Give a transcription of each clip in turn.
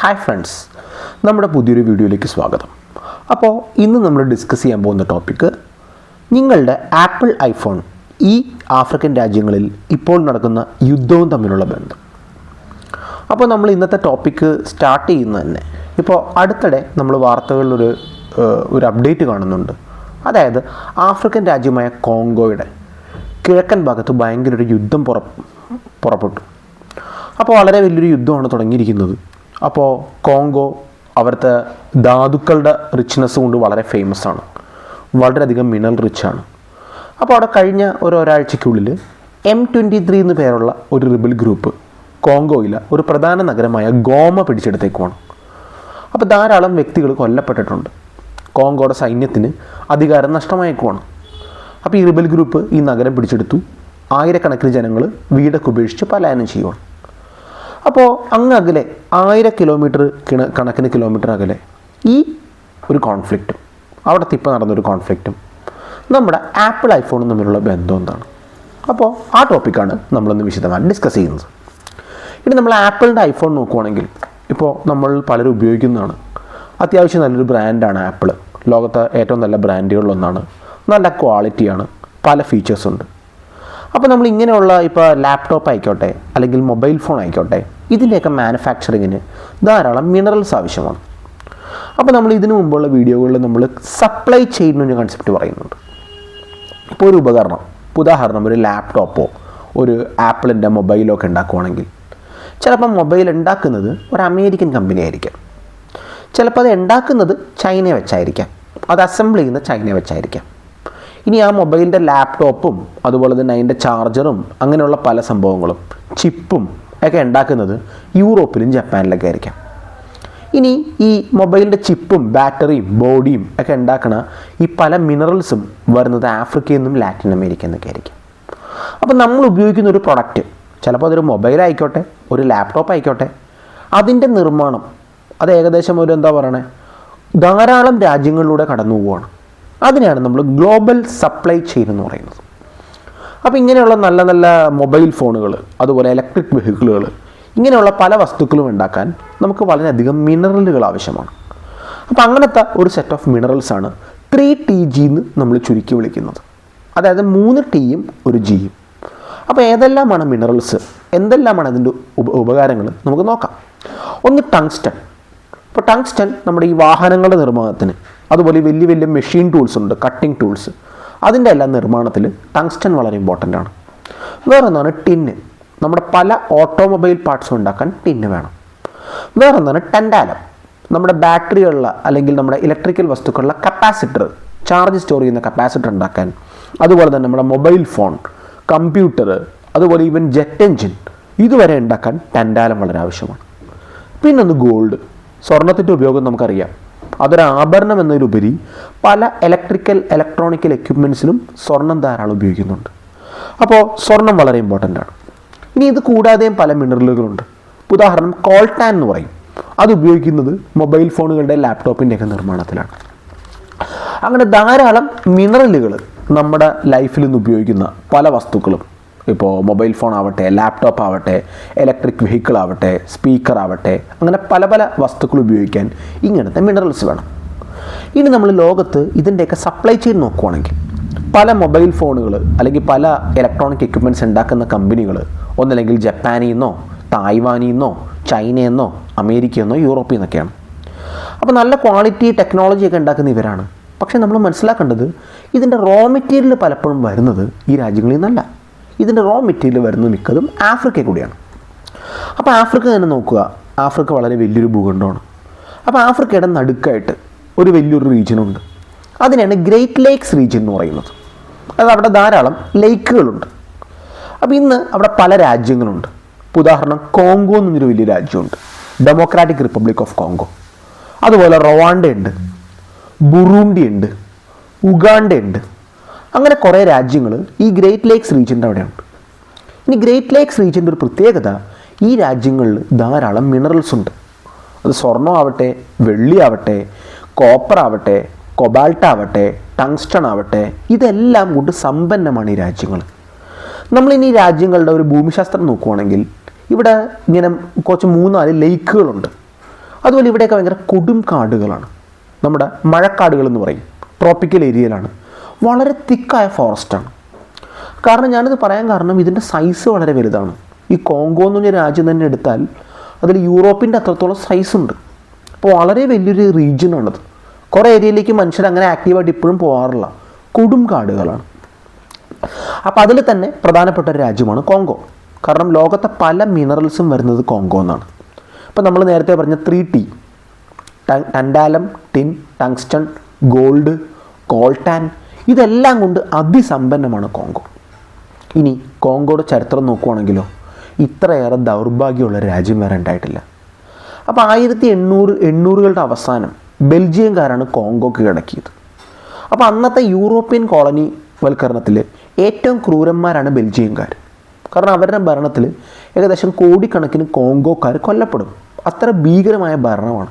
Hi friends നമ്മുടെ പുതിയൊരു വീഡിയോയിലേക്ക് സ്വാഗതം. അപ്പോൾ ഇന്ന് നമ്മൾ ഡിസ്കസ് ചെയ്യാൻ പോകുന്ന ടോപ്പിക്ക് നിങ്ങളുടെ ആപ്പിൾ ഐഫോൺ ഈ ആഫ്രിക്കൻ രാജ്യങ്ങളിൽ ഇപ്പോൾ നടക്കുന്ന യുദ്ധവും തമ്മിലുള്ള ബന്ധം. അപ്പോൾ നമ്മൾ ഇന്നത്തെ ടോപ്പിക്ക് സ്റ്റാർട്ട് ചെയ്യുന്ന തന്നെ. ഇപ്പോൾ അടുത്തിടെ നമ്മൾ വാർത്തകളിലൊരു ഒരു അപ്ഡേറ്റ് കാണുന്നുണ്ട്. അതായത് ആഫ്രിക്കൻ രാജ്യമായ കോങ്കോയുടെ കിഴക്കൻ ഭാഗത്ത് ഭയങ്കര ഒരു യുദ്ധം പുറ പുറപ്പെട്ടു. അപ്പോൾ വളരെ വലിയൊരു യുദ്ധമാണ് തുടങ്ങിയിരിക്കുന്നത്. അപ്പോൾ കോങ്കോ അവിടുത്തെ ധാതുക്കളുടെ റിച്ച്നെസ് കൊണ്ട് വളരെ ഫേമസ് ആണ്. വളരെയധികം മിനറൽ റിച്ച് ആണ്. അപ്പോൾ അവിടെ കഴിഞ്ഞ ഒരു ഒരാഴ്ചയ്ക്കുള്ളിൽ എം ട്വന്റി ത്രീ എന്ന് പേരുള്ള ഒരു റിബൽ ഗ്രൂപ്പ് കോങ്കോയിലെ ഒരു പ്രധാന നഗരമായ ഗോമ പിടിച്ചെടുത്തേക്കുവാണ്. അപ്പോൾ ധാരാളം വ്യക്തികൾ കൊല്ലപ്പെട്ടിട്ടുണ്ട്. കോങ്കോയുടെ സൈന്യത്തിന് അധികാരം നഷ്ടമായേക്കുവാണ്. അപ്പോൾ ഈ റിബൽ ഗ്രൂപ്പ് ഈ നഗരം പിടിച്ചെടുത്തു. ആയിരക്കണക്കിന് ജനങ്ങൾ വീടൊക്കെ ഉപേക്ഷിച്ച് പലായനം ചെയ്യുവാണ്. അപ്പോൾ അങ്ങ് അകലെ ആയിരം കിലോമീറ്റർ കിണ കണക്കിന് കിലോമീറ്റർ അകലെ ഈ ഒരു കോൺഫ്ലിക്റ്റും അവിടുത്തെ ഇപ്പോൾ നടന്നൊരു കോൺഫ്ലിക്റ്റും നമ്മുടെ ആപ്പിൾ ഐഫോണും തമ്മിലുള്ള ബന്ധം എന്താണ്? അപ്പോൾ ആ ടോപ്പിക്കാണ് നമ്മളൊന്ന് വിശദമായി ഡിസ്കസ് ചെയ്യുന്നത്. ഇനി നമ്മൾ ആപ്പിളിന്റെ ഐഫോൺ നോക്കുവാണെങ്കിൽ ഇപ്പോൾ നമ്മൾ പലരും ഉപയോഗിക്കുന്നതാണ്. അത്യാവശ്യം നല്ലൊരു ബ്രാൻഡാണ് ആപ്പിൾ. ലോകത്തെ ഏറ്റവും നല്ല ബ്രാൻഡുകളിലൊന്നാണ് നല്ല ക്വാളിറ്റിയാണ് പല ഫീച്ചേഴ്സ് ഉണ്ട്. അപ്പോൾ നമ്മൾ ഇങ്ങനെയുള്ള ഇപ്പോൾ ലാപ്ടോപ്പ് ആയിക്കോട്ടെ അല്ലെങ്കിൽ മൊബൈൽ ഫോൺ ആയിക്കോട്ടെ ഇതിന്റെയൊക്കെ മാനുഫാക്ചറിങ്ങിന് ധാരാളം മിനറൽസ് ആവശ്യമാണ്. അപ്പോൾ നമ്മൾ ഇതിനു മുമ്പുള്ള വീഡിയോകളിൽ നമ്മൾ സപ്ലൈ ചെയിൻ ഒരു കൺസെപ്റ്റ് പറയുന്നുണ്ട്. ഇപ്പോൾ ഒരു ഉപകരണം ഉദാഹരണം ഒരു ലാപ്ടോപ്പോ ഒരു ആപ്പിളിന്റെ മൊബൈലോ ഒക്കെ ഉണ്ടാക്കുവാണെങ്കിൽ ചിലപ്പോൾ മൊബൈൽ ഉണ്ടാക്കുന്നത് ഒരു അമേരിക്കൻ കമ്പനി ആയിരിക്കാം. ചിലപ്പോൾ അത് ഉണ്ടാക്കുന്നത് ചൈന വെച്ചായിരിക്കാം. അത് അസംബിൾ ചെയ്യുന്ന ചൈന വെച്ചായിരിക്കാം. ഇനി ആ മൊബൈലിന്റെ ലാപ്ടോപ്പും അതുപോലെ തന്നെ അതിന്റെ ചാർജറും അങ്ങനെയുള്ള പല സംഭവങ്ങളും ചിപ്പും ഒക്കെ ഉണ്ടാക്കുന്നത് യൂറോപ്പിലും ജപ്പാനിലൊക്കെ ആയിരിക്കാം. ഇനി ഈ മൊബൈലിന്റെ ചിപ്പും ബാറ്ററിയും ബോഡിയും ഒക്കെ ഉണ്ടാക്കണ ഈ പല മിനറൽസും വരുന്നത് ആഫ്രിക്കയിൽ നിന്നും ലാറ്റിൻ അമേരിക്കയിൽ നിന്നൊക്കെ ആയിരിക്കും. അപ്പോൾ നമ്മൾ ഉപയോഗിക്കുന്ന ഒരു പ്രൊഡക്റ്റ് ചിലപ്പോൾ അതൊരു മൊബൈൽ ആയിക്കോട്ടെ ഒരു ലാപ്ടോപ്പ് ആയിക്കോട്ടെ അതിന്റെ നിർമ്മാണം അത് ഏകദേശം ഒരു എന്താ പറയണേ ധാരാളം രാജ്യങ്ങളിലൂടെ കടന്നു പോവുകയാണ് അതിനെയാണ് നമ്മൾ ഗ്ലോബൽ സപ്ലൈ ചെയിൻ എന്ന് പറയുന്നത്. അപ്പോൾ ഇങ്ങനെയുള്ള നല്ല നല്ല മൊബൈൽ ഫോണുകൾ അതുപോലെ ഇലക്ട്രിക് വെഹിക്കിളുകൾ ഇങ്ങനെയുള്ള പല വസ്തുക്കളും ഉണ്ടാക്കാൻ നമുക്ക് വളരെയധികം മിനറലുകൾ ആവശ്യമാണ്. അപ്പോൾ അങ്ങനത്തെ ഒരു സെറ്റ് ഓഫ് മിനറൽസ് ആണ് ത്രീ ടി ജി എന്ന് നമ്മൾ ചുരുക്കി വിളിക്കുന്നത്. അതായത് മൂന്ന് ടീയും ഒരു ജിയും അപ്പോൾ ഏതെല്ലാമാണ് മിനറൽസ് എന്തെല്ലാമാണ് അതിന്റെ ഉപ ഉപകാരങ്ങൾ? നമുക്ക് നോക്കാം. ഒന്ന് ടങ്സ്റ്റൺ ഇപ്പോൾ ടങ്സ്റ്റൺ നമ്മുടെ ഈ വാഹനങ്ങളുടെ നിർമ്മാണത്തിന് അതുപോലെ വലിയ വലിയ മെഷീൻ ടൂൾസ് ഉണ്ട് കട്ടിംഗ് ടൂൾസ് അതിന്റെ എല്ലാം നിർമ്മാണത്തിൽ ടങ്സ്റ്റൺ വളരെ ഇമ്പോർട്ടന്റ് ആണ്. വേറൊന്നാണ് ടിന്ന് നമ്മുടെ പല ഓട്ടോമൊബൈൽ പാർട്സും ഉണ്ടാക്കാൻ ടിന്ന് വേണം. വേറൊന്നാണ് ടെൻഡാലം നമ്മുടെ ബാറ്ററികളിലെ അല്ലെങ്കിൽ നമ്മുടെ ഇലക്ട്രിക്കൽ വസ്തുക്കളുള്ള കപ്പാസിറ്റർ ചാർജ് സ്റ്റോർ ചെയ്യുന്ന കപ്പാസിറ്റർ ഉണ്ടാക്കാൻ. അതുപോലെ തന്നെ നമ്മുടെ മൊബൈൽ ഫോൺ കമ്പ്യൂട്ടർ അതുപോലെ ഈവൻ ജെറ്റ് എഞ്ചിൻ ഇതുവരെ ഉണ്ടാക്കാൻ ടെൻഡാലം വളരെ ആവശ്യമാണ്. പിന്നൊന്ന് ഗോൾഡ് സ്വർണത്തിന്റെ ഉപയോഗം നമുക്കറിയാം. അതൊരു ആഭരണം എന്നതിലുപരി പല ഇലക്ട്രിക്കൽ ഇലക്ട്രോണിക്കൽ എക്യുപ്മെൻസിലും സ്വർണം ധാരാളം ഉപയോഗിക്കുന്നുണ്ട്. അപ്പോൾ സ്വർണം വളരെ ഇമ്പോർട്ടന്റ് ആണ്. ഇനി ഇത് കൂടാതെയും പല മിനറലുകളുണ്ട് ഉദാഹരണം കോൾട്ടാൻ എന്ന് പറയും. അത് ഉപയോഗിക്കുന്നത് മൊബൈൽ ഫോണുകളുടെ ലാപ്ടോപ്പിന്റെയൊക്കെ നിർമ്മാണത്തിലാണ്. അങ്ങനെ ധാരാളം മിനറലുകൾ നമ്മുടെ ലൈഫിൽ നിന്ന് ഉപയോഗിക്കുന്ന പല വസ്തുക്കളും ഇപ്പോൾ മൊബൈൽ ഫോൺ ആവട്ടെ ലാപ്ടോപ്പ് ആവട്ടെ ഇലക്ട്രിക് വെഹിക്കിൾ ആവട്ടെ സ്പീക്കർ ആവട്ടെ അങ്ങനെ പല പല വസ്തുക്കൾ ഉപയോഗിക്കാൻ ഇങ്ങനത്തെ മിനറൽസ് വേണം. ഇനി നമ്മൾ ലോകത്ത് ഇതിന്റെയൊക്കെ സപ്ലൈ ചെയിൻ നോക്കുവാണെങ്കിൽ പല മൊബൈൽ ഫോണുകൾ അല്ലെങ്കിൽ പല ഇലക്ട്രോണിക് എക്യുപ്മെന്റ്സ് ഉണ്ടാക്കുന്ന കമ്പനികൾ ഒന്നല്ലെങ്കിൽ ജപ്പാനിൽ നിന്നോ തായ്വാനിൽ നിന്നോ ചൈനയിൽ നിന്നോ അമേരിക്കയിൽ നിന്നോ യൂറോപ്പിൽ നിന്നൊക്കെയാണ് അപ്പോൾ നല്ല ക്വാളിറ്റി ടെക്നോളജി ഒക്കെ ഉണ്ടാക്കുന്ന ഇവരാണ്. പക്ഷേ നമ്മൾ മനസ്സിലാക്കേണ്ടത് ഇതിന്റെ റോ മെറ്റീരിയൽ പലപ്പോഴും വരുന്നത് ഈ രാജ്യങ്ങളിൽ നിന്നല്ല. ഇതിന്റെ റോ മെറ്റീരിയൽ വരുന്നത് മിക്കതും ആഫ്രിക്കയിൽ കൂടിയാണ്. അപ്പോൾ ആഫ്രിക്ക തന്നെ നോക്കുക. ആഫ്രിക്ക വളരെ വലിയൊരു ഭൂഖണ്ഡമാണ്. അപ്പോൾ ആഫ്രിക്കയുടെ നടുക്കായിട്ട് ഒരു വലിയൊരു റീജിയനുണ്ട് അതിനെയാണ് ഗ്രേറ്റ് ലേക്സ് റീജിയൻ എന്ന് പറയുന്നത്. അത് അവിടെ ധാരാളം ലേക്കുകളുണ്ട് അപ്പോൾ ഇന്ന് അവിടെ പല രാജ്യങ്ങളുണ്ട്. ഉദാഹരണം കോങ്കോ എന്നൊരു വലിയ രാജ്യമുണ്ട്. ഡെമോക്രാറ്റിക് റിപ്പബ്ലിക് ഓഫ് കോങ്കോ അതുപോലെ റൊവാണ്ട ഉണ്ട്. ബുറൂണ്ടി ഉണ്ട്. ഉഗാണ്ട ഉണ്ട്. അങ്ങനെ കുറേ രാജ്യങ്ങൾ ഈ ഗ്രേറ്റ് ലേക്സ് റീജിയന്റെ അവിടെയുണ്ട്. ഇനി ഗ്രേറ്റ് ലേക്സ് റീജിയന്റെ ഒരു പ്രത്യേകത ഈ രാജ്യങ്ങളിൽ ധാരാളം മിനറൽസ് ഉണ്ട്. അത് സ്വർണം ആവട്ടെ വെള്ളി ആവട്ടെ കോപ്പർ ആവട്ടെ കൊബാൾട്ട് ആവട്ടെ ടങ്സ്റ്റൺ ആവട്ടെ ഇതെല്ലാം കൊണ്ട് സമ്പന്നമാണ് ഈ രാജ്യങ്ങൾ നമ്മളിനി ഈ രാജ്യങ്ങളുടെ ഒരു ഭൂമിശാസ്ത്രം നോക്കുവാണെങ്കിൽ ഇവിടെ ഇങ്ങനെ കുറച്ച് മൂന്നാൽ ലേക്കുകളുണ്ട്. അതുപോലെ ഇവിടെയൊക്കെ ഭയങ്കര കൊടും കാടുകളാണ് നമ്മുടെ മഴക്കാടുകൾ എന്ന് പറയും. ട്രോപ്പിക്കൽ ഏരിയയിലാണ് വളരെ തിക്കായ ഫോറസ്റ്റാണ്. കാരണം ഞാനിത് പറയാൻ കാരണം ഇതിന്റെ സൈസ് വളരെ വലുതാണ്. ഈ കോങ്കോ എന്ന് പറഞ്ഞ രാജ്യം തന്നെ എടുത്താൽ അതിൽ യൂറോപ്പിന്റെ അത്രത്തോളം സൈസ് ഉണ്ട്. അപ്പോൾ വളരെ വലിയൊരു റീജിയനാണത് കുറേ ഏരിയയിലേക്ക് മനുഷ്യർ അങ്ങനെ ആക്റ്റീവായിട്ട് ഇപ്പോഴും പോകാറില്ല കൊടും കാടുകളാണ്. അപ്പോൾ അതിൽ തന്നെ പ്രധാനപ്പെട്ട ഒരു രാജ്യമാണ് കോങ്കോ. കാരണം ലോകത്തെ പല മിനറൽസും വരുന്നത് കോങ്കോ എന്നാണ്. ഇപ്പോൾ നമ്മൾ നേരത്തെ പറഞ്ഞ three T tantalum tin tungsten gold coltan ഇതെല്ലാം കൊണ്ട് അതിസമ്പന്നമാണ് കോങ്കോ. ഇനി കോങ്കോയുടെ ചരിത്രം നോക്കുവാണെങ്കിലോ ഇത്രയേറെ ദൗർഭാഗ്യമുള്ള രാജ്യം വരെ ഉണ്ടായിട്ടില്ല. അപ്പോൾ ആയിരത്തി എണ്ണൂറ് എണ്ണൂറുകളുടെ അവസാനം ബെൽജിയംകാരാണ് കോങ്കോ കീഴടക്കിയത് അപ്പോൾ അന്നത്തെ യൂറോപ്യൻ കോളനി വൽക്കരണത്തിൽ ഏറ്റവും ക്രൂരന്മാരാണ് ബെൽജിയംകാർ കാരണം അവരുടെ ഭരണത്തിൽ ഏകദേശം കോടിക്കണക്കിന് കോങ്കോക്കാർ കൊല്ലപ്പെടും. അത്ര ഭീകരമായ ഭരണമാണ്.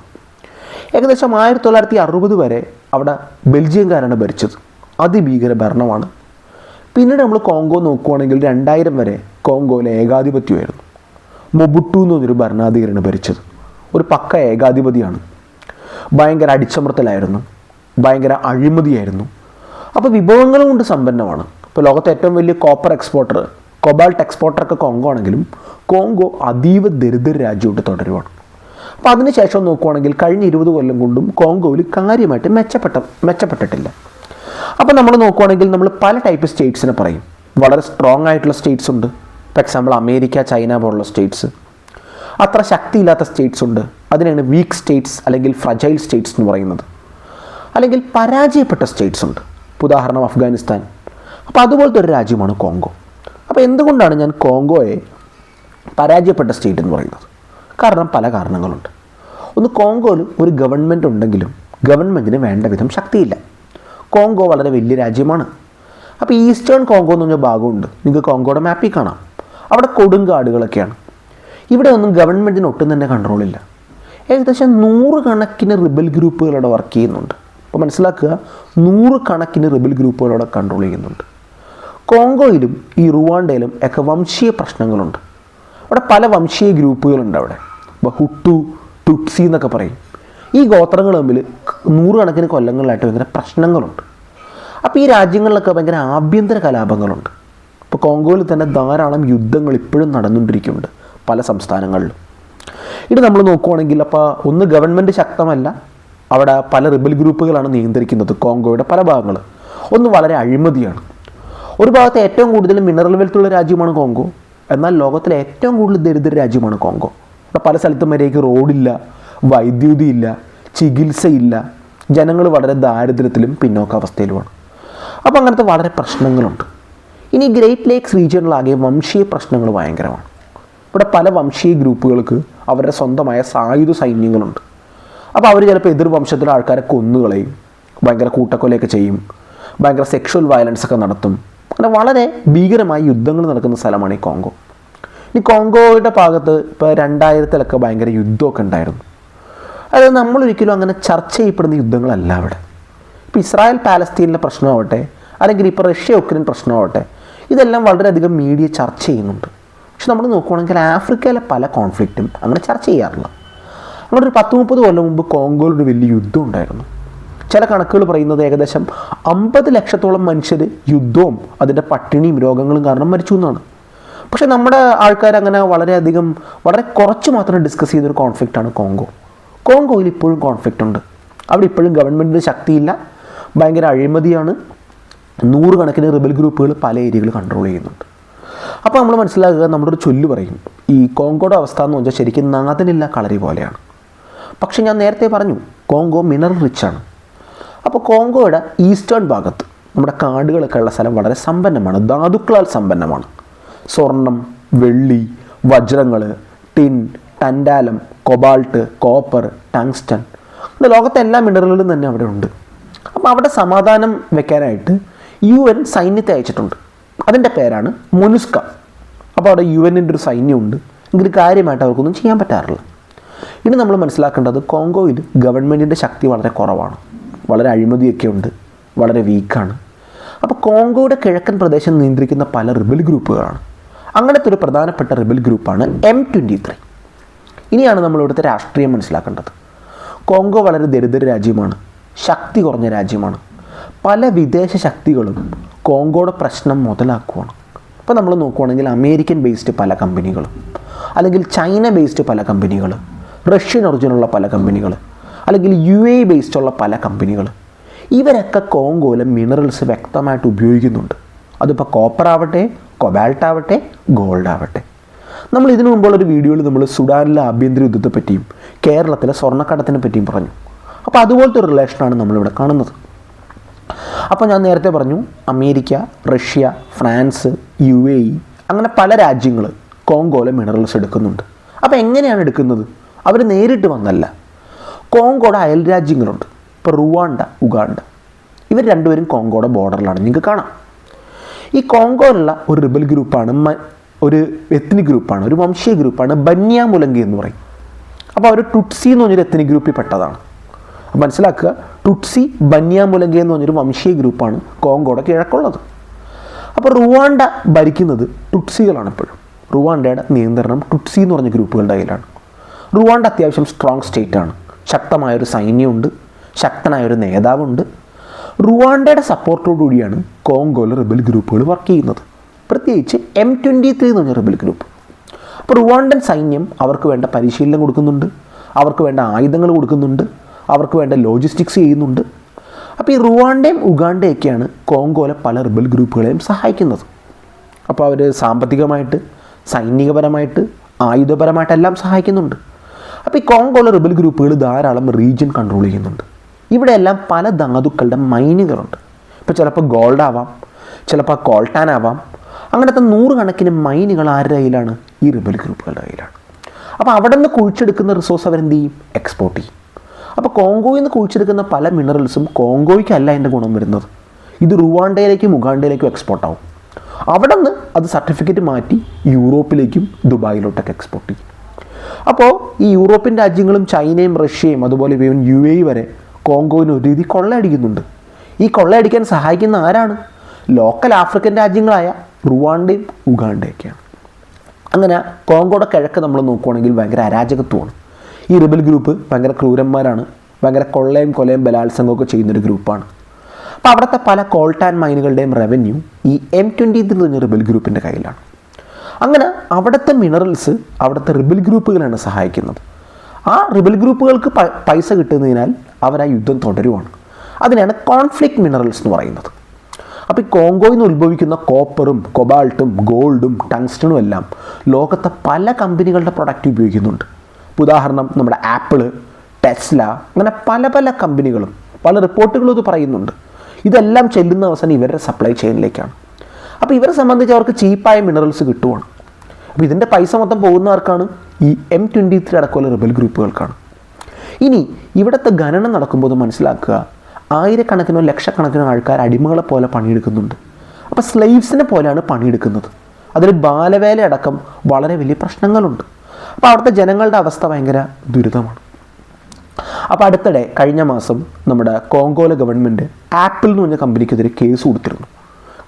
ഏകദേശം ആയിരത്തി തൊള്ളായിരത്തി അറുപത് വരെ അവിടെ ബെൽജിയംകാരാണ് ഭരിച്ചത്. അതിഭീകര ഭരണമാണ് പിന്നീട് നമ്മൾ കോങ്കോ നോക്കുവാണെങ്കിൽ രണ്ടായിരം വരെ കോങ്കോയിലെ ഏകാധിപത്യമായിരുന്നു. മൊബുട്ടു എന്ന് പറഞ്ഞൊരു ഭരണാധികാരിയാണ് ഭരിച്ചത്. ഒരു പക്ക ഏകാധിപതിയാണ്. ഭയങ്കര അടിച്ചമർത്തലായിരുന്നു. ഭയങ്കര അഴിമതിയായിരുന്നു. അപ്പോൾ വിഭവങ്ങളും കൊണ്ട് സമ്പന്നമാണ്. ഇപ്പോൾ ലോകത്തെ ഏറ്റവും വലിയ കോപ്പർ എക്സ്പോർട്ടർ കൊബാൾട്ട് എക്സ്പോർട്ടറൊക്കെ കോങ്കോ ആണെങ്കിലും കോങ്കോ അതീവ ദരിദ്ര രാജ്യമായിട്ട് തുടരുവാണ്. അപ്പോൾ അതിനുശേഷം നോക്കുവാണെങ്കിൽ കഴിഞ്ഞ ഇരുപത് കൊല്ലം കൊണ്ടും കോങ്കോയിൽ കാര്യമായിട്ട് മെച്ചപ്പെട്ട മെച്ചപ്പെട്ടിട്ടില്ല. അപ്പോൾ നമ്മൾ നോക്കുവാണെങ്കിൽ നമ്മൾ പല ടൈപ്പ് സ്റ്റേറ്റ്സിനെ പറയും. വളരെ സ്ട്രോങ് ആയിട്ടുള്ള സ്റ്റേറ്റ്സ് ഉണ്ട്. ഫോർ എക്സാമ്പിൾ അമേരിക്ക ചൈന പോലുള്ള സ്റ്റേറ്റ്സ് അത്ര ശക്തിയില്ലാത്ത സ്റ്റേറ്റ്സ് ഉണ്ട്. അതിനാണ് വീക്ക് സ്റ്റേറ്റ്സ് അല്ലെങ്കിൽ ഫ്രജൈൽ സ്റ്റേറ്റ്സ് എന്ന് പറയുന്നത്. അല്ലെങ്കിൽ പരാജയപ്പെട്ട സ്റ്റേറ്റ്സ് ഉണ്ട്. ഉദാഹരണം അഫ്ഗാനിസ്ഥാൻ. അപ്പോൾ അതുപോലത്തെ ഒരു രാജ്യമാണ് കോങ്കോ. അപ്പോൾ എന്തുകൊണ്ടാണ് ഞാൻ കോങ്കോയെ പരാജയപ്പെട്ട സ്റ്റേറ്റ് എന്ന് പറയുന്നത്? കാരണം പല കാരണങ്ങളുണ്ട്. ഒന്ന് കോങ്കോയിൽ ഒരു ഗവൺമെന്റ് ഉണ്ടെങ്കിലും ഗവൺമെന്റിന് വേണ്ട വിധം ശക്തിയില്ല. കോങ്കോ വളരെ വലിയ രാജ്യമാണ്. അപ്പോൾ ഈസ്റ്റേൺ കോങ്കോ എന്ന് പറഞ്ഞ ഭാഗമുണ്ട്. നിങ്ങൾക്ക് കോങ്കോയുടെ മാപ്പിൽ കാണാം. അവിടെ കൊടുങ്കാടുകളൊക്കെയാണ് ഇവിടെ ഒന്നും ഗവൺമെന്റിന് ഒട്ടും തന്നെ കൺട്രോളില്ല ഏകദേശം നൂറുകണക്കിന് റിബൽ ഗ്രൂപ്പുകൾ അവിടെ വർക്ക് ചെയ്യുന്നുണ്ട്. അപ്പോൾ മനസ്സിലാക്കുക നൂറുകണക്കിന് റിബൽ ഗ്രൂപ്പുകൾ അവിടെ കൺട്രോൾ ചെയ്യുന്നുണ്ട്. കോങ്കോയിലും ഈ റുവാണ്ടയിലും ഒക്കെ വംശീയ പ്രശ്നങ്ങളുണ്ട്. അവിടെ പല വംശീയ ഗ്രൂപ്പുകളുണ്ട് അവിടെ. ഹുട്ടു ടുപ്സി എന്നൊക്കെ പറയും. ഈ ഗോത്രങ്ങൾ തമ്മിൽ നൂറുകണക്കിന് കൊല്ലങ്ങളിലായിട്ട് ഭയങ്കര പ്രശ്നങ്ങളുണ്ട്. അപ്പോൾ ഈ രാജ്യങ്ങളിലൊക്കെ ഭയങ്കര ആഭ്യന്തര കലാപങ്ങളുണ്ട്. ഇപ്പോൾ കോങ്കോയിൽ തന്നെ ധാരാളം യുദ്ധങ്ങൾ ഇപ്പോഴും നടന്നുകൊണ്ടിരിക്കുന്നുണ്ട് പല സംസ്ഥാനങ്ങളിലും. ഇത് നമ്മൾ നോക്കുവാണെങ്കിൽ അപ്പോൾ ഒന്ന് ഗവൺമെന്റ് ശക്തമല്ല. അവിടെ പല റിബൽ ഗ്രൂപ്പുകളാണ് നിയന്ത്രിക്കുന്നത് കോങ്കോയുടെ പല ഭാഗങ്ങൾ. ഒന്ന് വളരെ അഴിമതിയാണ്. ഒരു ഭാഗത്ത് ഏറ്റവും കൂടുതൽ മിനറൽ വെൽത്തുള്ള രാജ്യമാണ് കോങ്കോ. എന്നാൽ ലോകത്തിലെ ഏറ്റവും കൂടുതൽ ദരിദ്ര രാജ്യമാണ് കോങ്കോ. അവിടെ പല സ്ഥലത്തും വരേക്ക് റോഡില്ല വൈദ്യുതി ഇല്ല ചികിത്സയില്ല. ജനങ്ങൾ വളരെ ദാരിദ്ര്യത്തിലും പിന്നോക്ക അവസ്ഥയിലുമാണ് അപ്പോൾ അങ്ങനത്തെ വളരെ പ്രശ്നങ്ങളുണ്ട്. ഇനി ഗ്രേറ്റ് ലേക്സ് റീജിയണിലാകെ വംശീയ പ്രശ്നങ്ങൾ ഭയങ്കരമാണ്. ഇവിടെ പല വംശീയ ഗ്രൂപ്പുകൾക്ക് അവരുടെ സ്വന്തമായ സായുധ സൈന്യങ്ങളുണ്ട്. അപ്പോൾ അവർ ചിലപ്പോൾ എതിർ വംശത്തിലെ ആൾക്കാരെ കൊന്നുകളയും ഭയങ്കര കൂട്ടക്കൊലയൊക്കെ ചെയ്യും ഭയങ്കര സെക്ഷൽ വയലൻസ് ഒക്കെ നടത്തും. അങ്ങനെ വളരെ ഭീകരമായ യുദ്ധങ്ങൾ നടക്കുന്ന സ്ഥലമാണ് ഈ കോങ്കോ. ഇനി കോങ്കോയുടെ ഭാഗത്ത് ഇപ്പോൾ രണ്ടായിരത്തിലൊക്കെ ഭയങ്കര യുദ്ധമൊക്കെ ഉണ്ടായിരുന്നു. അതായത് നമ്മളൊരിക്കലും അങ്ങനെ ചർച്ച ചെയ്യപ്പെടുന്ന യുദ്ധങ്ങളല്ല അവിടെ. ഇപ്പോൾ ഇസ്രായേൽ പാലസ്തീനിലെ പ്രശ്നമാവട്ടെ അല്ലെങ്കിൽ ഇപ്പോൾ റഷ്യ ഉക്രൈൻ പ്രശ്നമാവട്ടെ ഇതെല്ലാം വളരെയധികം മീഡിയ ചർച്ച ചെയ്യുന്നുണ്ട്. പക്ഷെ നമ്മൾ നോക്കുകയാണെങ്കിൽ ആഫ്രിക്കയിലെ പല കോൺഫ്ലിക്റ്റും അങ്ങനെ ചർച്ച ചെയ്യാറില്ല. അങ്ങനെ ഒരു പത്ത് മുപ്പത് കൊല്ലം മുമ്പ് കോങ്കോയിൽ ഒരു വലിയ യുദ്ധം ഉണ്ടായിരുന്നു. ചില കണക്കുകൾ പറയുന്നത് ഏകദേശം അമ്പത് ലക്ഷത്തോളം മനുഷ്യർ യുദ്ധവും അതിന്റെ പട്ടിണിയും രോഗങ്ങളും കാരണം മരിച്ചു എന്നാണ്. പക്ഷേ നമ്മുടെ ആൾക്കാർ അങ്ങനെ വളരെയധികം വളരെ കുറച്ച് മാത്രം ഡിസ്കസ് ചെയ്തൊരു കോൺഫ്ലിക്റ്റാണ് കോങ്കോ. കോങ്കോയിൽ ഇപ്പോഴും കോൺഫ്ലിക്റ്റ് ഉണ്ട്. അവിടെ ഇപ്പോഴും ഗവൺമെന്റിന് ശക്തിയില്ല. ഭയങ്കര അഴിമതിയാണ്. നൂറുകണക്കിന് റിബൽ ഗ്രൂപ്പുകൾ പല ഏരിയകൾ കൺട്രോൾ ചെയ്യുന്നുണ്ട്. അപ്പോൾ നമ്മൾ മനസ്സിലാക്കുക നമ്മുടെ ഒരു ചൊല്ല് പറയും. ഈ കോങ്കോയുടെ അവസ്ഥ എന്ന് വെച്ചാൽ ശരിക്കും നാഥനില്ല കളരി പോലെയാണ്. പക്ഷേ ഞാൻ നേരത്തെ പറഞ്ഞു കോങ്കോ മിനറൽ റിച്ച് ആണ്. അപ്പോൾ കോങ്കോയുടെ ഈസ്റ്റേൺ ഭാഗത്ത് നമ്മുടെ കാടുകളൊക്കെ ഉള്ള സ്ഥലം വളരെ സമ്പന്നമാണ്. ധാതുക്കളാൽ സമ്പന്നമാണ്. സ്വർണം വെള്ളി വജ്രങ്ങൾ tin tantalum cobalt copper tungsten. ലോകത്തെ എല്ലാ മിനറലുകളും തന്നെ അവിടെ ഉണ്ട്. അപ്പോൾ അവിടെ സമാധാനം വെക്കാനായിട്ട് യു എൻ സൈന്യത്തെ അയച്ചിട്ടുണ്ട്. അതിന്റെ പേരാണ് മൊനുസ്ക. അപ്പോൾ അവിടെ യു എന്നിന്റെ ഒരു സൈന്യമുണ്ട്. എങ്കിലും കാര്യമായിട്ട് അവർക്കൊന്നും ചെയ്യാൻ പറ്റാറില്ല. ഇനി നമ്മൾ മനസ്സിലാക്കേണ്ടത് കോങ്കോയിൽ ഗവൺമെന്റിന്റെ ശക്തി വളരെ കുറവാണ്. വളരെ അഴിമതിയൊക്കെ ഉണ്ട്. വളരെ വീക്കാണ്. അപ്പോൾ കോങ്കോയുടെ കിഴക്കൻ പ്രദേശം നിയന്ത്രിക്കുന്ന പല റിബൽ ഗ്രൂപ്പുകളാണ്. അങ്ങനത്തെ ഒരു പ്രധാനപ്പെട്ട റിബൽ ഗ്രൂപ്പാണ് എം ട്വന്റി ത്രീ ഇനിയാണ് നമ്മൾ ഇവിടുത്തെ രാഷ്ട്രീയം മനസ്സിലാക്കേണ്ടത്. കോങ്കോ വളരെ ദരിദ്ര രാജ്യമാണ് ശക്തി കുറഞ്ഞ രാജ്യമാണ്. പല വിദേശ ശക്തികളും കോങ്കോയുടെ പ്രശ്നം മുതലാക്കുവാണ്. ഇപ്പോൾ നമ്മൾ നോക്കുവാണെങ്കിൽ അമേരിക്കൻ ബേസ്ഡ് പല കമ്പനികളും അല്ലെങ്കിൽ ചൈന ബേസ്ഡ് പല കമ്പനികൾ റഷ്യൻ ഒറിജിനുള്ള പല കമ്പനികൾ അല്ലെങ്കിൽ യു എ ബേസ്ഡ് ഉള്ള പല കമ്പനികൾ ഇവരൊക്കെ കോങ്കോയിലെ മിനറൽസ് വ്യക്തമായിട്ട് ഉപയോഗിക്കുന്നുണ്ട്. അതിപ്പോൾ കോപ്പർ ആവട്ടെ കൊബാൾട്ട് ആവട്ടെ ഗോൾഡ് ആവട്ടെ. നമ്മൾ ഇതിനു മുമ്പുള്ള ഒരു വീഡിയോയിൽ നമ്മൾ സുഡാനിലെ ആഭ്യന്തര യുദ്ധത്തെ പറ്റിയും കേരളത്തിലെ സ്വർണക്കടത്തിനെ പറ്റിയും പറഞ്ഞു. അപ്പോൾ അതുപോലത്തെ ഒരു റിലേഷനാണ് നമ്മളിവിടെ കാണുന്നത്. അപ്പോൾ ഞാൻ നേരത്തെ പറഞ്ഞു America Russia France U A E അങ്ങനെ പല രാജ്യങ്ങൾ കോങ്കോയിലെ മിനറൽസ് എടുക്കുന്നുണ്ട്. അപ്പോൾ എങ്ങനെയാണ് എടുക്കുന്നത്? അവർ നേരിട്ട് വന്നല്ല. കോങ്കോയുടെ അയൽ രാജ്യങ്ങളുണ്ട്. ഇപ്പോൾ റുവാണ്ട ഉഗാണ്ട. ഇവർ രണ്ടുപേരും കോങ്കോയുടെ ബോർഡറിലാണ് നിങ്ങൾക്ക് കാണാം. ഈ കോങ്കോയിലുള്ള ഒരു റിബൽ ഗ്രൂപ്പാണ് ഒരു എത്നിക് ഗ്രൂപ്പാണ് ഒരു വംശീയ ഗ്രൂപ്പാണ് ബന്യാമുലങ്കി എന്ന് പറയും. അപ്പോൾ അവർ ടുട്സി എന്ന് പറഞ്ഞൊരു എത്നിക് ഗ്രൂപ്പിൽ പെട്ടതാണ്. അപ്പോൾ മനസ്സിലാക്കുക ടുട്സി ബന്യാമുലങ്കി എന്ന് പറഞ്ഞൊരു വംശീയ ഗ്രൂപ്പാണ് കോങ്കോടെ കിഴക്കുള്ളത്. അപ്പോൾ റുവാണ്ട ഭരിക്കുന്നത് ടുട്സികളാണ് ഇപ്പോഴും. റുവാണ്ടയുടെ നിയന്ത്രണം ടുട്സി എന്ന് പറഞ്ഞ ഗ്രൂപ്പുകളുടെ കയ്യിലാണ്. റുവാണ്ട അത്യാവശ്യം സ്ട്രോങ് സ്റ്റേറ്റ് ആണ്. ശക്തമായൊരു സൈന്യമുണ്ട് ശക്തനായൊരു നേതാവുണ്ട്. റുവാണ്ടയുടെ സപ്പോർട്ടോടുകൂടിയാണ് കോങ്കോയിലെ റിബൽ ഗ്രൂപ്പുകൾ വർക്ക് ചെയ്യുന്നത്. പ്രത്യേകിച്ച് എം ട്വന്റി ത്രീ എന്ന് പറഞ്ഞ റിബൽ ഗ്രൂപ്പ് അപ്പോൾ റുവാണ്ടൻ സൈന്യം അവർക്ക് വേണ്ട പരിശീലനം കൊടുക്കുന്നുണ്ട്. അവർക്ക് വേണ്ട ആയുധങ്ങൾ കൊടുക്കുന്നുണ്ട്. അവർക്ക് വേണ്ട ലോജിസ്റ്റിക്സ് ചെയ്യുന്നുണ്ട്. അപ്പോൾ ഈ റുവാണ്ടയും ഉഗാണ്ടയൊക്കെയാണ് കോങ്കോലെ പല റിബൽ ഗ്രൂപ്പുകളെയും സഹായിക്കുന്നത്. അപ്പോൾ അവർ സാമ്പത്തികമായിട്ട് സൈനികപരമായിട്ട് ആയുധപരമായിട്ടെല്ലാം സഹായിക്കുന്നുണ്ട്. അപ്പോൾ ഈ കോങ്കോലെ റിബൽ ഗ്രൂപ്പുകൾ ധാരാളം റീജിയൻ കൺട്രോൾ ചെയ്യുന്നുണ്ട്. ഇവിടെയെല്ലാം പല ധാതുക്കളുടെ മൈനുകളുണ്ട് ഇപ്പോൾ ചിലപ്പോൾ ഗോൾഡ് ആവാം ചിലപ്പോൾ കോൾട്ടാൻ ആവാം അങ്ങനത്തെ നൂറുകണക്കിന് മൈനുകൾ ആരുടെ കയ്യിലാണ്? ഈ റിബൽ ഗ്രൂപ്പുകളുടെ കയ്യിലാണ്. അപ്പോൾ അവിടെ നിന്ന് കുഴിച്ചെടുക്കുന്ന റിസോഴ്സ് അവരെന്ത് ചെയ്യും? എക്സ്പോർട്ട് ചെയ്യും. അപ്പോൾ കോങ്കോയിൽ നിന്ന് കുഴിച്ചെടുക്കുന്ന പല മിനറൽസും കോങ്കോയ്ക്കല്ല അതിന്റെ ഗുണം വരുന്നത്. ഇത് റുവാണ്ടയിലേക്കും ഉഗാണ്ടയിലേക്കും എക്സ്പോർട്ട് ആവും. അവിടെ നിന്ന് അത് സർട്ടിഫിക്കറ്റ് മാറ്റി യൂറോപ്പിലേക്കും ദുബായിലോട്ടൊക്കെ എക്സ്പോർട്ട് ചെയ്യും. അപ്പോൾ ഈ യൂറോപ്യൻ രാജ്യങ്ങളും ചൈനയും റഷ്യയും അതുപോലെ ഇവൻ യു എ വരെ കോങ്കോവിന് ഒരു രീതി കൊള്ളയടിക്കുന്നുണ്ട്. ഈ കൊള്ളയടിക്കാൻ സഹായിക്കുന്ന ആരാണ്? ലോക്കൽ ആഫ്രിക്കൻ രാജ്യങ്ങളായ റുവാണ്ടയും ഉഗാണ്ടയൊക്കെയാണ്. അങ്ങനെ കോങ്കോയുടെ കിഴക്ക് നമ്മൾ നോക്കുവാണെങ്കിൽ ഭയങ്കര അരാജകത്വമാണ്. ഈ റിബൽ ഗ്രൂപ്പ് ഭയങ്കര ക്രൂരന്മാരാണ്. ഭയങ്കര കൊള്ളയും കൊലയും ബലാത്സംഗമൊക്കെ ചെയ്യുന്നൊരു ഗ്രൂപ്പാണ്. അപ്പോൾ അവിടുത്തെ പല കോൾട്ടാൻ മൈനുകളുടെയും റവന്യൂ ഈ എം ട്വന്റി ത്രീ പറഞ്ഞ റിബൽ ഗ്രൂപ്പിന്റെ കയ്യിലാണ്. അങ്ങനെ അവിടുത്തെ മിനറൽസ് അവിടുത്തെ റിബൽ ഗ്രൂപ്പുകളാണ് സഹായിക്കുന്നത്. ആ റിബൽ ഗ്രൂപ്പുകൾക്ക് പൈസ കിട്ടുന്നതിനാൽ അവർ ആ യുദ്ധം തുടരുവാണ്. അതിനാണ് കോൺഫ്ലിക്റ്റ് മിനറൽസ് എന്ന് പറയുന്നത്. അപ്പോൾ ഈ കോങ്കോയിൽ നിന്ന് ഉത്ഭവിക്കുന്ന കോപ്പറും കൊബാൾട്ടും ഗോൾഡും ടങ്സ്റ്റണും എല്ലാം ലോകത്തെ പല കമ്പനികളുടെ പ്രൊഡക്റ്റ് ഉപയോഗിക്കുന്നുണ്ട്. ഉദാഹരണം നമ്മുടെ ആപ്പിൾ ടെസ്ല അങ്ങനെ പല പല കമ്പനികളും പല റിപ്പോർട്ടുകളും ഇത് പറയുന്നുണ്ട്. ഇതെല്ലാം ചെല്ലുന്ന അവസാനം ഇവരുടെ സപ്ലൈ ചെയിനിലേക്കാണ് അപ്പോൾ ഇവരെ സംബന്ധിച്ച് അവർക്ക് ചീപ്പായ മിനറൽസ് കിട്ടുവാണ്. അപ്പോൾ ഇതിന്റെ പൈസ മൊത്തം പോകുന്നവർക്കാണ് ഈ എം ട്വന്റി ത്രീ അടക്കമുള്ള റിബൽ ഗ്രൂപ്പുകൾക്കാണ് ഇനി ഇവിടുത്തെ ഖനനം നടക്കുമ്പോൾ മനസ്സിലാക്കുക. ആയിരക്കണക്കിനോ ലക്ഷക്കണക്കിനോ ആൾക്കാർ അടിമകളെ പോലെ പണിയെടുക്കുന്നുണ്ട്. അപ്പോൾ സ്ലൈവ്സിനെ പോലെയാണ് പണിയെടുക്കുന്നത്. അതിൽ ബാലവേല അടക്കം വളരെ വലിയ പ്രശ്നങ്ങളുണ്ട്. അപ്പോൾ അവിടുത്തെ ജനങ്ങളുടെ അവസ്ഥ ഭയങ്കര ദുരിതമാണ്. അപ്പോൾ അടുത്തിടെ കഴിഞ്ഞ മാസം നമ്മുടെ കോങ്കോല ഗവൺമെന്റ് ആപ്പിൾ എന്ന് പറഞ്ഞ കമ്പനിക്കെതിരെ കേസ് കൊടുത്തിരുന്നു.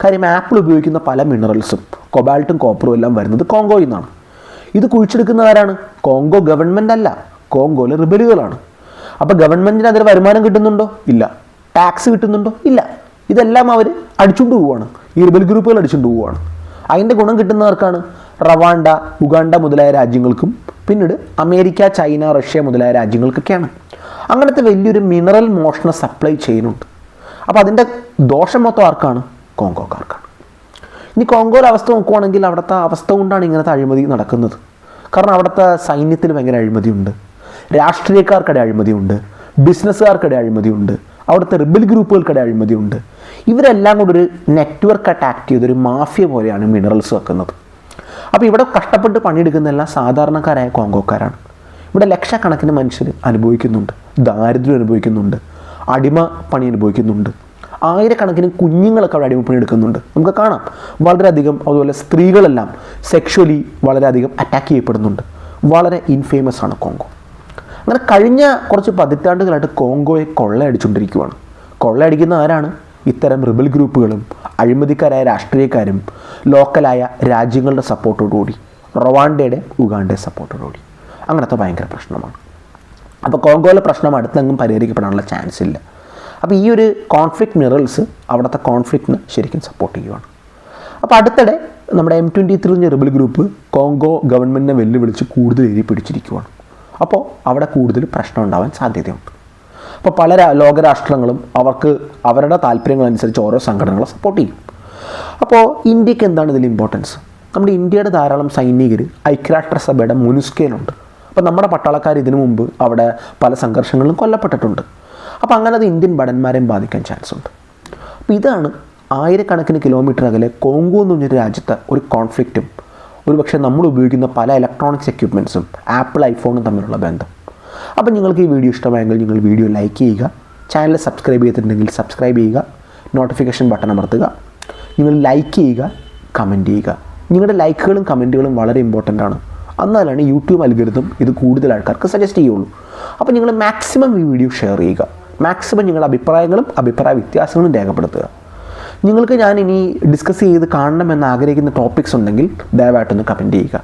കാര്യം ആപ്പിൾ ഉപയോഗിക്കുന്ന പല മിനറൽസും കൊബാൾട്ടും കോപ്പറും എല്ലാം വരുന്നത് കോങ്കോയിൽ നിന്നാണ്. ഇത് കുഴിച്ചെടുക്കുന്നവരാണ് കോങ്കോ ഗവൺമെന്റ് അല്ല. കോങ്കോയിലെ റിബലുകളാണ് അപ്പോൾ ഗവൺമെന്റിന് അതിൽ വരുമാനം കിട്ടുന്നുണ്ടോ? ഇല്ല. ടാക്സ് കിട്ടുന്നുണ്ടോ? ഇല്ല. ഇതെല്ലാം അവർ അടിച്ചുകൊണ്ട് പോവുകയാണ് ഈ റിബൽ ഗ്രൂപ്പുകൾ അടിച്ചുകൊണ്ട് പോവുകയാണ് അതിന്റെ ഗുണം കിട്ടുന്നവർക്കാണ് റവാണ്ട ഉഗാണ്ട മുതലായ രാജ്യങ്ങൾക്കും പിന്നീട് അമേരിക്ക ചൈന റഷ്യ മുതലായ രാജ്യങ്ങൾക്കൊക്കെയാണ്. അങ്ങനത്തെ വലിയൊരു മിനറൽ മോഷണ സപ്ലൈ ചെയ്യുന്നുണ്ട് അപ്പോൾ അതിന്റെ ദോഷം മൊത്തം ആർക്കാണ്? കോങ്കോക്കാർക്കാണ്. ഇനി കോങ്കോയിലെ അവസ്ഥ നോക്കുവാണെങ്കിൽ അവിടുത്തെ അവസ്ഥ കൊണ്ടാണ് ഇങ്ങനത്തെ അഴിമതി നടക്കുന്നത്. കാരണം അവിടുത്തെ സൈന്യത്തിൽ ഭയങ്കര അഴിമതിയുണ്ട്. രാഷ്ട്രീയക്കാർക്കിടെ അഴിമതിയുണ്ട്. ബിസിനസ്സുകാർക്കിടെ അഴിമതിയുണ്ട്. അവിടുത്തെ റിബൽ ഗ്രൂപ്പുകൾക്കിടെ അഴിമതിയുണ്ട്. ഇവരെല്ലാം കൂടി ഒരു നെറ്റ്വർക്ക് അറ്റാക്ട് ചെയ്തൊരു മാഫിയ പോലെയാണ് മിനറൽസ് വെക്കുന്നത്. അപ്പോൾ ഇവിടെ കഷ്ടപ്പെട്ട് പണിയെടുക്കുന്നതെല്ലാം സാധാരണക്കാരായ കോങ്കോക്കാരാണ്. ഇവിടെ ലക്ഷക്കണക്കിന് മനുഷ്യർ അനുഭവിക്കുന്നുണ്ട്. ദാരിദ്ര്യം അനുഭവിക്കുന്നുണ്ട്. അടിമ പണി അനുഭവിക്കുന്നുണ്ട്. ആയിരക്കണക്കിന് കുഞ്ഞുങ്ങളൊക്കെ അവിടെ അടിമപ്പണി എടുക്കുന്നുണ്ട് നമുക്ക് കാണാം. വളരെയധികം അതുപോലെ സ്ത്രീകളെല്ലാം സെക്ഷലി വളരെയധികം അറ്റാക്ക് ചെയ്യപ്പെടുന്നുണ്ട്. വളരെ ഇൻഫേമസ് ആണ് കോങ്കോ. അങ്ങനെ കഴിഞ്ഞ കുറച്ച് പതിറ്റാണ്ടുകളായിട്ട് കോങ്കോയെ കൊള്ളയടിച്ചുകൊണ്ടിരിക്കുകയാണ് കൊള്ളയടിക്കുന്ന ആരാണ്? ഇത്തരം റിബൽ ഗ്രൂപ്പുകളും അഴിമതിക്കാരായ രാഷ്ട്രീയക്കാരും ലോക്കലായ രാജ്യങ്ങളുടെ സപ്പോർട്ടോടുകൂടി റൊവാണ്ടയുടെ ഉഗാണ്ടയുടെ സപ്പോർട്ടോടുകൂടി അങ്ങനത്തെ ഭയങ്കര പ്രശ്നമാണ്. അപ്പോൾ കോങ്കോയിലെ പ്രശ്നം അടുത്തെങ്ങും പരിഹരിക്കപ്പെടാനുള്ള ചാൻസ് ഇല്ല. അപ്പോൾ ഈ ഒരു കോൺഫ്ലിക്റ്റ് മിനറൽസ് അവിടുത്തെ കോൺഫ്ലിക്റ്റിന് ശരിക്കും സപ്പോർട്ട് ചെയ്യുകയാണ് അപ്പോൾ അടുത്തിടെ നമ്മുടെ M twenty three rebel group Congo ഗവൺമെന്റിനെ വെല്ലുവിളിച്ച് കൂടുതൽ എരി പിടിച്ചിരിക്കുവാണ് അപ്പോൾ അവിടെ കൂടുതൽ പ്രശ്നം ഉണ്ടാവാൻ സാധ്യതയുണ്ട്. അപ്പോൾ പല ലോകരാഷ്ട്രങ്ങളും അവർക്ക് അവരുടെ താല്പര്യങ്ങളനുസരിച്ച് ഓരോ സംഘടനകളെ സപ്പോർട്ട് ചെയ്യും. അപ്പോൾ ഇന്ത്യയ്ക്ക് എന്താണ് ഇതിൽ ഇമ്പോർട്ടൻസ് നമ്മുടെ ഇന്ത്യയുടെ ധാരാളം സൈനികർ ഐക്യരാഷ്ട്രസഭയുടെ മുനുസ്കയിലുണ്ട് അപ്പോൾ നമ്മുടെ പട്ടാളക്കാർ ഇതിനു മുമ്പ് അവിടെ പല സംഘർഷങ്ങളിലും കൊല്ലപ്പെട്ടിട്ടുണ്ട്. അപ്പോൾ അങ്ങനെ അത് ഇന്ത്യൻ ഭടന്മാരെയും ബാധിക്കാൻ ചാൻസ് ഉണ്ട്. അപ്പോൾ ഇതാണ് ആയിരക്കണക്കിന് കിലോമീറ്റർ അകലെ കോങ്കോ എന്ന് പറഞ്ഞൊരു രാജ്യത്തെ ഒരു കോൺഫ്ലിക്റ്റും ഒരുപക്ഷെ നമ്മൾ ഉപയോഗിക്കുന്ന പല ഇലക്ട്രോണിക്സ് എക്യുപ്മെന്റ്സും ആപ്പിൾ ഐഫോണും തമ്മിലുള്ള ബന്ധം. അപ്പോൾ നിങ്ങൾക്ക് ഈ വീഡിയോ ഇഷ്ടമായെങ്കിൽ നിങ്ങൾ വീഡിയോ ലൈക്ക് ചെയ്യുക ചാനൽ സബ്സ്ക്രൈബ് ചെയ്തിട്ടുണ്ടെങ്കിൽ സബ്സ്ക്രൈബ് ചെയ്യുക നോട്ടിഫിക്കേഷൻ ബട്ടൺ അമർത്തുക നിങ്ങൾ ലൈക്ക് ചെയ്യുക കമന്റ് ചെയ്യുക. നിങ്ങളുടെ ലൈക്കുകളും കമന്റുകളും വളരെ ഇമ്പോർട്ടന്റ് ആണ്. എന്നാലാണ് യൂട്യൂബ് അൽഗരിതം ഇത് കൂടുതൽ ആൾക്കാർക്ക് സജസ്റ്റ് ചെയ്യുള്ളൂ. അപ്പോൾ നിങ്ങൾ മാക്സിമം ഈ വീഡിയോ ഷെയർ ചെയ്യുക. മാക്സിമം നിങ്ങളുടെ അഭിപ്രായങ്ങളും അഭിപ്രായ വ്യത്യാസങ്ങളും രേഖപ്പെടുത്തുക. നിങ്ങൾക്ക് ഞാൻ ഇനി ഡിസ്കസ് ചെയ്ത് കാണണമെന്ന് ആഗ്രഹിക്കുന്ന ടോപ്പിക്സ് ഉണ്ടെങ്കിൽ ദയവായിട്ടൊന്ന് കമന്റ് ചെയ്യുക.